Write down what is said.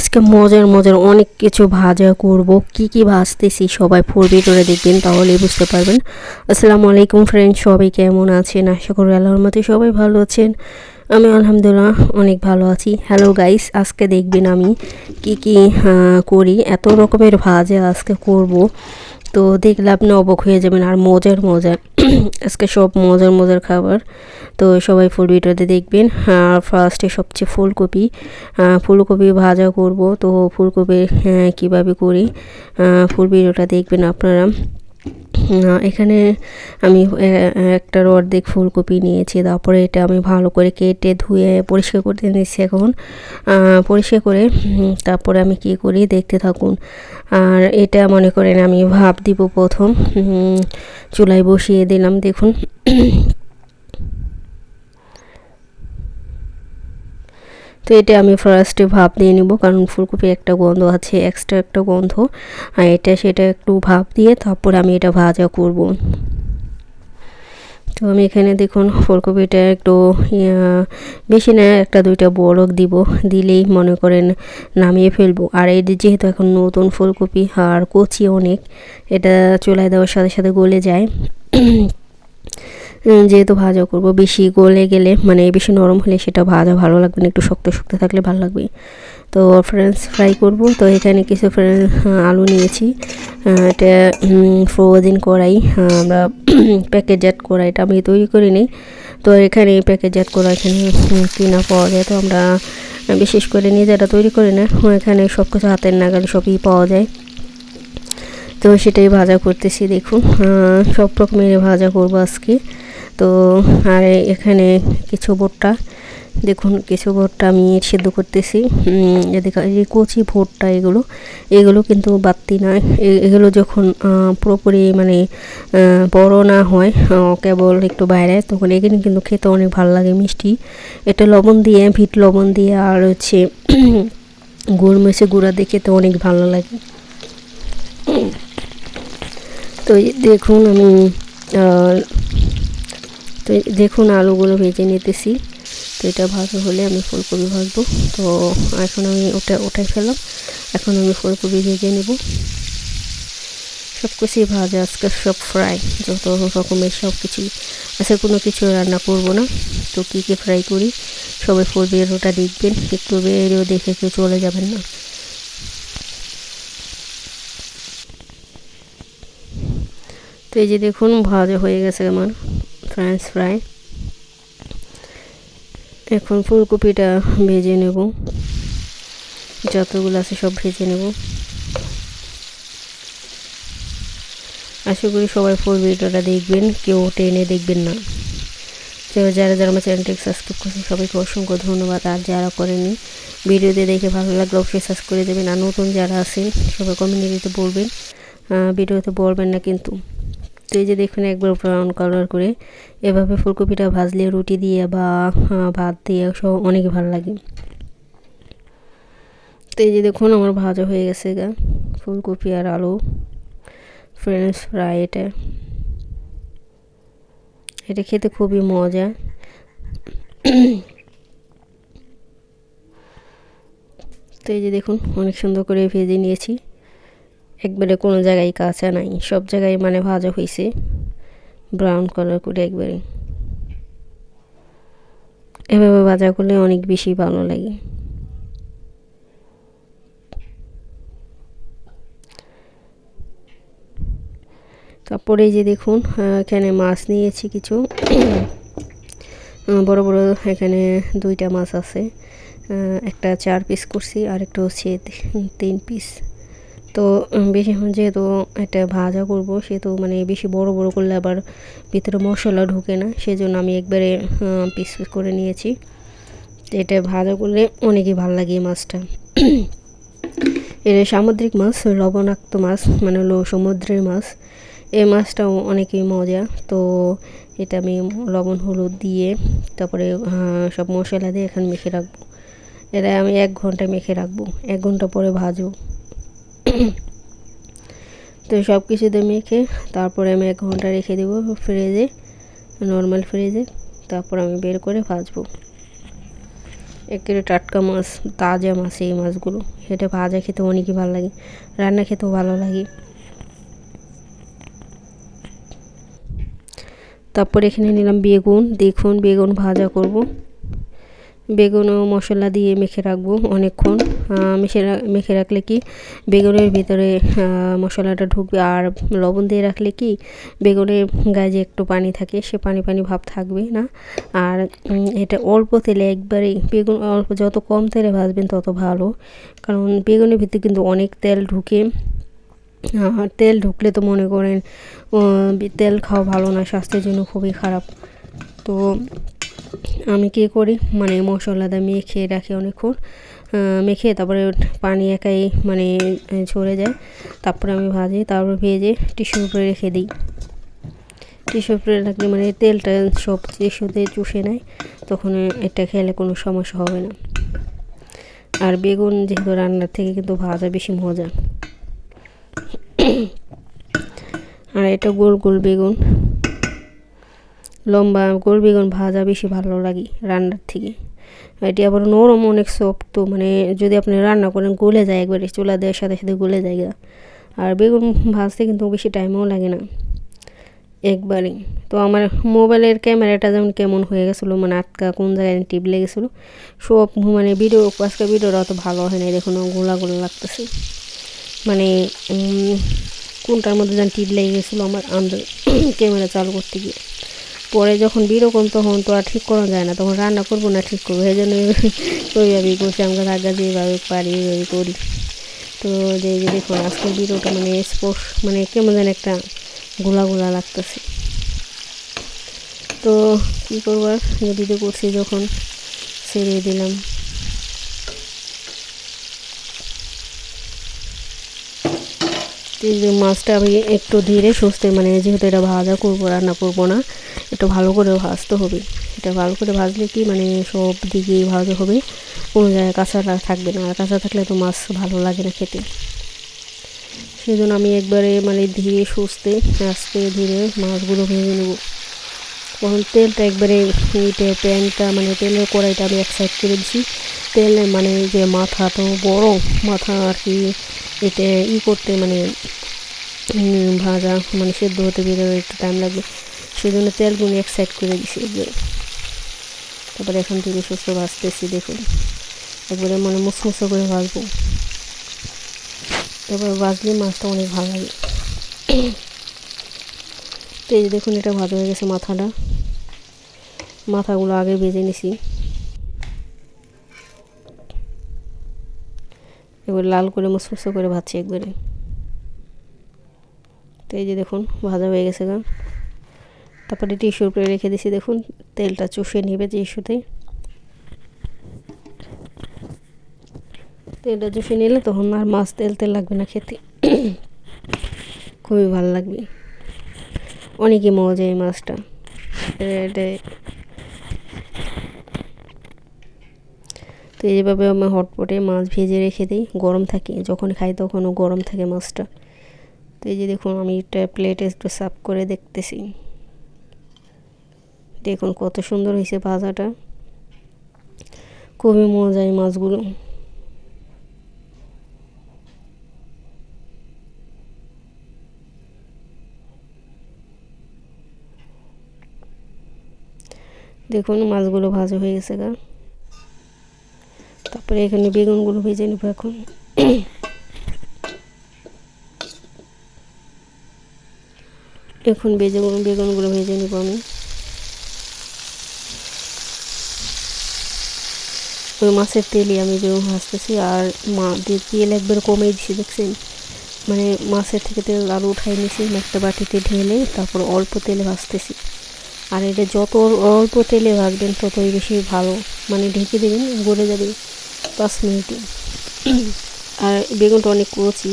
আজকে মজার মজার অনেক কিছু ভাজা করব। কি কি ভাজতেছি সবাই ফোর ভিডিওটা দেখবেন, তাহলেই বুঝতে পারবেন। আসসালামু আলাইকুম ফ্রেন্ড সবাই কেমন আছেন? আশা করি আল্লাহর মতে সবাই ভালো আছেন। আমি আলহামদুলিল্লাহ অনেক ভালো আছি। হ্যালো গাইস আজকে দেখবেন আমি কি কি করি, এত রকমের ভাজা আজকে করব। তো দেখলে আপনি অবাক হয়ে যাবেন আর মজার মজার। আজকে সব মজার মজার খাবার। তো সবাই ফুল ভিডিওতে দেখবেন। আর ফার্স্টে সবচেয়ে ফুলকপি। ফুলকপি ভাজা করব। তো ফুলকপি আহ, কীভাবে করি? ফুল ভিডিওটা দেখবেন আপনারা। এখানে আমি একটা অর্ধেক ফুলকপি নিয়েছি, তারপরে এটা আমি ভালো করে কেটে ধুয়ে পরিষ্কার করতে নিচ্ছি এখন। পরিষ্কার করে তারপরে আমি কি করি দেখতে থাকুন। আর এটা মনে করেন আমি ভাব দিব প্রথম চুলায় বসিয়ে দিলাম, দেখুন। তো এটা আমি ফার্স্টে ভাপ দিয়ে নিব, কারণ ফুলকপির একটা গন্ধ আছে এক্সট্রা একটা গন্ধ। আর এটা সেটা একটু ভাপ দিয়ে তারপর আমি এটা ভাজা করব। তো আমি এখানে দেখুন, ফুলকপিটা একটু বেশি না, একটা দুইটা বরক দিব, দিলেই মনে করেন নামিয়ে ফেলব। আর এই যেহেতু এখন নতুন ফুলকপি আর কচি অনেক, এটা চুলায় দেওয়ার সাথে সাথে গলে যায়। যেহেতু ভাজা করব বেশি গলে গেলে মানে বেশি নরম হলে সেটা ভাজা ভালো লাগবে না একটু শক্ত শক্ত থাকলে ভালো লাগবে। তো ফ্রেঞ্চ ফ্রাই করব। তো এখানে কিছু আলু নিয়েছি। এটা ফ্রোজেন কড়াই আহ, আমরা প্যাকেটজাত কড়াইটা আমি তৈরি করে নিই তো এখানে প্যাকেটজাত করা এখানে কিনা পাওয়া যায়। তো আমরা বিশেষ করে নিজেরা তৈরি করি না। এখানে সব কিছু হাতের নাগালে সবই পাওয়া যায়। তো সেটাই ভাজা করতেছি দেখুন। সব রকমের ভাজা করব আজকে। তো আর এখানে কিছু ভুট্টা। দেখুন, কিছু ভুট্টা আমি সেদ্ধ করতেছি। এদিকে এই কচি ভুট্টা এগুলো এগুলো কিন্তু বাড়তি না। এ- এগুলো যখন পুরোপুরি মানে বড় না হয় কেবল একটু বাইরে, তখন এখানে কিন্তু খেতে অনেক ভালো লাগে, মিষ্টি। এটা লবণ দিয়ে ভিট লবণ দিয়ে, আর হচ্ছে গুড় মেশে গুঁড়া দিয়ে খেতে অনেক ভালো লাগে। তো দেখুন আমি তো দেখুন আলুগুলো ভেজে নিতেছি। তো এটা ভাজা হলে আমি ফুলকপি ভাজবো। তো এখন আমি ওটা ওটাই ফেলাম এখন আমি ফুলকপি ভেজে নেব। সব কিছুই ভাজা, আজকে সব ফ্রাই যত রকমের সব কিছুই আজকে কোনো কিছু রান্না করব না। তো কী কী ফ্রাই করি? সবাই ফুল বেরোটা দেখবেন। একটু বেরো দেখে কেউ চলে যাবেন না। তো এই যে দেখুন, ভাজা হয়ে গেছে আমার। French fry. এখন ফুলকপিটা ভেজে নেব। যতগুলো আছে সব ভেজে নেব। আশা করি সবাই ফুল ভিডিওটা দেখবেন, কেউ টেনে দেখবেন না। যারা যারা আমার চ্যানেলটিকে সাবস্ক্রাইব করছেন, সবাইকে অসংখ্য ধন্যবাদ। আর যারা করেনি ভিডিওতে দেখে ভালো লাগলে অবশ্যই সাবস্ক্রাইব করে দেবেন। আর নতুন যারা আছেন, সবাই কমিউনিটিতে বলবেন। ভিডিওতে বলবেন না কিন্তু। তো এই যে দেখুন একবার ব্রাউন কালার করে এভাবে ফুলকপিটা ভাজলে রুটি দিয়ে বা ভাত দিয়ে সব অনেক ভালো লাগে। তো এই যে দেখুন আমার ভাজা হয়ে গেছে গা, ফুলকপি আর আলু ফ্রেঞ্চ ফ্রাই এটা। এটা খেতে খুবই মজা। তো এই যে দেখুন অনেক সুন্দর করে ভেজে নিয়েছি। একবারে কোনো জায়গায় কাঁচা নাই, সব জায়গায় মানে ভাজা হয়েছে ব্রাউন কালার করে একবারে। এভাবে ভাজা করলে অনেক বেশি ভালো লাগে। তারপরে যে দেখুন এখানে মাছ নিয়েছি কিছু। বড় বড় এখানে দুইটা মাছ আছে। একটা চার পিস করছি আর একটা হচ্ছে তিন পিস তো বেশি যেহেতু এটা ভাজা করব, সেহেতু মানে বেশি বড় বড় করলে আবার ভিতরে মশলা ঢোকে না, সেজন্য আমি একবারে পিস পিস করে নিয়েছি। তো এটা ভাজা করলে অনেকই ভালো লাগে এই মাছটা। এটা সামুদ্রিক মাছ, লবণাক্ত মাছ মানে হলো সমুদ্রের মাছ। এই মাছটাও অনেকই মজা। তো এটা আমি লবণ, হলুদ দিয়ে তারপরে সব মশলা দিয়ে এখানে মেখে রাখব। এটা আমি এক ঘণ্টা মেখে রাখব। এক ঘণ্টা পরে ভাজবো। তো সব কিছুতে মেখে তারপরে আমি এক ঘণ্টা রেখে দেবো ফ্রিজে নর্মাল ফ্রিজে তারপর আমি বের করে ভাজবো। একেবারে টাটকা মাছ, তাজা মাছ এই মাছগুলো। এটা ভাজা খেতে অনেকই ভালো লাগে, রান্না খেতেও ভালো লাগে। তারপর এখানে নিলাম বেগুন, দেখুন বেগুন ভাজা করব। বেগুন ও মশলা দিয়ে মেখে রাখব অনেকক্ষণ। মেখে মেখে রাখলে কি? বেগুনের ভিতরে মশলাটা ঢুকবে আর লবণ দিয়ে রাখলে কি? বেগুনের গায়ে যে একটু পানি থাকে, সে পানি পানি ভাব থাকবে না। আর এটা অল্প তেলে একবারেই বেগুন, অল্প, যত কম তেলে ভাজবেন তত ভালো। কারণ বেগুনের ভিতরে কিন্তু অনেক তেল ঢুকে তেল ঢুকলে তো মনে করেন তেল খাওয়া ভালো না, স্বাস্থ্যের জন্য খুবই খারাপ। তো আমি কী করি? মানে মশলাটা মেখে রাখি অনেকক্ষণ। মেখে তারপরে পানি একাই মানে ঝরে যায়। তারপরে আমি ভাজি, তারপর ভেজে টিস্যুর উপরে রেখে দিই। টিস্যুর উপরে রাখলে মানে তেলটা সব টিস্যুতে চুষে নেয়, তখন এটা খেলে কোনো সমস্যা হবে না। আর বেগুন যেহেতু রান্নার থেকে কিন্তু ভাজা বেশি মজা। আর এটা গোল গোল বেগুন। লম্বা গোল বেগুন ভাজা বেশি ভালো লাগে রান্নার থেকে। এটি আবার নরম অনেক সফট মানে যদি আপনি রান্না করেন, গলে যায় একবারে, চুলা দেওয়ার সাথে সাথে গলে যায় আর বেগুন ভাজতে কিন্তু বেশি টাইমও লাগে না একবারে। তো আমার মোবাইলের ক্যামেরাটা যেমন কেমন হয়ে গেছিল মানে আটকা কোন জায়গায় টিপ লেগেছিলো সব মানে ভিডিও আজকে ভিডিওটা অত ভালো হয় না দেখুন গোলা গোলা লাগতেছে। মানে কোনটার মধ্যে যেন টিপ লেগে গেছিল আমার আন্দাজ ক্যামেরা চালু করতে গিয়ে। পরে যখন বিরকম, তখন তো আর ঠিক করা যায় না। তখন রান্না করব না ঠিক করব। সেই জন্য ওইভাবেই করছি আমরা রাগা যেভাবে পারি, ওইভাবে করি। তো যে দেখুন, আজকের ভিডিওটা মানে স্পোর্টস মানে কেমন যেন একটা গোলা গোলা লাগতেছে। তো কী করবার ভিডিও করছি যখন ছেড়ে দিলাম। মাছটা আমি একটু ধীরে সুস্থে মানে যেহেতু এটা ভাজা করব, রান্না করব না একটু ভালো করে ভাজতে হবে। এটা ভালো করে ভাজলে কি মানে সব দিকেই ভাজা হবে, কোনো জায়গায় কাঁচাটা থাকবে না। আর কাঁচা থাকলে তো মাছ ভালো লাগে না খেতে। সেই জন্য আমি একবারে মানে ধীরে সুস্থে আস্তে ধীরে মাছগুলো ভেঙে নেব। তখন তেলটা একবারে ইটে প্যানটা মানে তেলের কড়াইটা আমি এক সাইড করে দিচ্ছি তেল মানে যে মাথা তো বড়, মাথা আর কি এটা ই করতে মানে ভাজা মানে সেদ্ধ হতে বেরোবে একটু টাইম লাগবে। সেই জন্য তেলগুলো এক সাইড করে দিছি তারপরে এখন থেকে সুস্থ ভাজতেছি, দেখুন। একবারে মানে মুসমুসো করে ভাজবো। তারপরে ভাজলে মাছটা অনেক ভালো লাগে। তো এই দেখুন, এটা ভাজা হয়ে গেছে মাথাটা। মাথাগুলো আগে বেজে নিছি। এবার লাল করে মুসমুসো করে ভাজছি একবারে। তো এই যে দেখুন, ভাজা হয়ে গেছে গা। তারপরে টিস্যুর উপরে রেখে দিছি, দেখুন, তেলটা চষে নেবে টিস্যুতে তেলটা চষে নিলে তখন আর মাছ তেল তেল লাগবে না খেতে। খুবই ভালো লাগবে। অনেকই মজা এই মাছটা। তো এইভাবে আমি হটপটে মাছ ভেজে রেখে দিই, গরম থাকে, যখন খাই তখনও গরম থাকে মাছটা। তো এই যে দেখুন, আমি এটা প্লেটে একটু সাফ করে দেখতেছি। দেখুন কত সুন্দর হয়েছে ভাজাটা। খুবই মজা এই মাছগুলো। দেখুন মাছগুলো ভাজা হয়ে গেছে গা। তারপরে এখানে বেগুনগুলো ভেজে নেব এখন। এখন বেজে বেগুনগুলো ভেজে নেব আমি। ওই মাছের তেলে আমি বেগুন ভাজতেছি আর মা দিয়ে তেল একবার কমে দিছি, দেখছেন? মানে মাছের থেকে তেল আলু উঠাই নিয়েছি একটা বাটিতে ঢেলে তারপর অল্প তেলে ভাজতেছি। আর এটা যত অল্প তেলে ভাজবেন, ততই বেশি ভালো। মানে ঢেকে দেবেন, গলে যাবে পাঁচ মিনিটে আর বেগুনটা অনেক কচি।